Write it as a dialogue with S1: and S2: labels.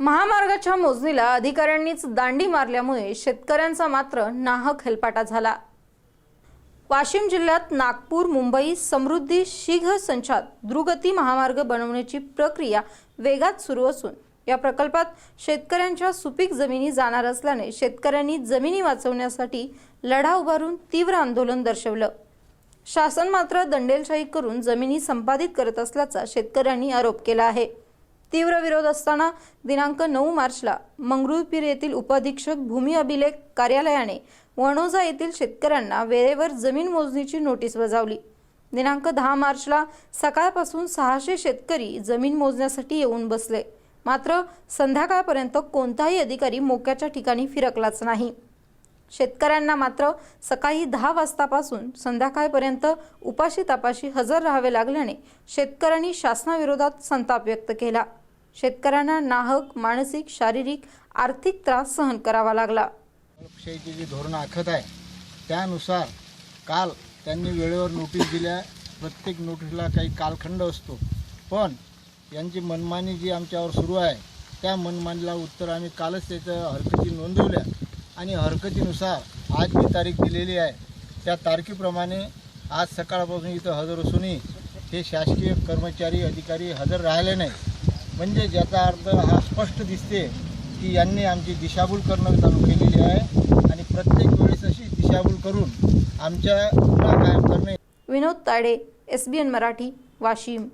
S1: महामार्गाच्या मोजणीला अधिकाऱ्यांनीच दांडी मारल्यामुळे शेतकऱ्यांचा मात्र नाहक हेलपाटा झाला. वाशिम जिल्ह्यात नागपूर मुंबई समृद्धी शीघ्र संचात द्रुगती महामार्ग बनवण्याची प्रक्रिया वेगात सुरू असून या प्रकल्पात शेतकऱ्यांच्या सुपीक जमिनी जाणार असल्याने शेतकऱ्यांनी जमिनी वाचवण्यासाठी लढा उभारून तीव्र आंदोलन दर्शवलं. शासन मात्र दंडेलशाही करून जमिनी संपादित करत असल्याचा शेतकऱ्यांनी आरोप केला आहे. तीव्र विरोध असताना दिनांक नऊ मार्चला मंगरुळपीर येथील उपाधीक्षक भूमी अभिलेख कार्यालयाने वणोजा येथील शेतकऱ्यांना वेळेवर जमीन मोजणीची नोटीस बजावली. दिनांक दहा मार्चला सकाळपासून सहाशे शेतकरी जमीन मोजण्यासाठी येऊन बसले. मात्र संध्याकाळपर्यंत कोणताही अधिकारी मोक्याच्या ठिकाणी फिरकलाच नाही. शेतकऱ्यांना मात्र सकाळी दहा वाजतापासून संध्याकाळपर्यंत उपाशी तापाशी हजर राहावे लागल्याने शेतकऱ्यांनी शासनाविरोधात संताप व्यक्त केला. शेतकऱ्यांना नाहक मानसिक शारीरिक आर्थिक त्रास सहन करावा लागला.
S2: लोकशाहीची जी धोरणं आखत आहे त्यानुसार काल त्यांनी वेळेवर नोटीस दिल्या. प्रत्येक नोटीसला काही कालखंड असतो. पण यांची मनमानी जी आमच्यावर सुरू आहे त्या मनमानीला उत्तर आम्ही कालच त्याच्या हरकती नोंदवल्या. आणि हरकतीनुसार आज जी तारीख दिलेली आहे त्या तारखेप्रमाणे आज सकाळपासून इथं हजर असूनही हे शासकीय कर्मचारी अधिकारी हजर राहिले नाही. म्हणजे ज्याचा अर्थ हा स्पष्ट दिसते की यांनी आमची दिशाभूल करणं चालू केलेली आहे आणि प्रत्येक वेळेस अशी दिशाभूल करून आमच्या गुन्हा कायम करणे
S1: Vinod Tade S B N Marathi Washim.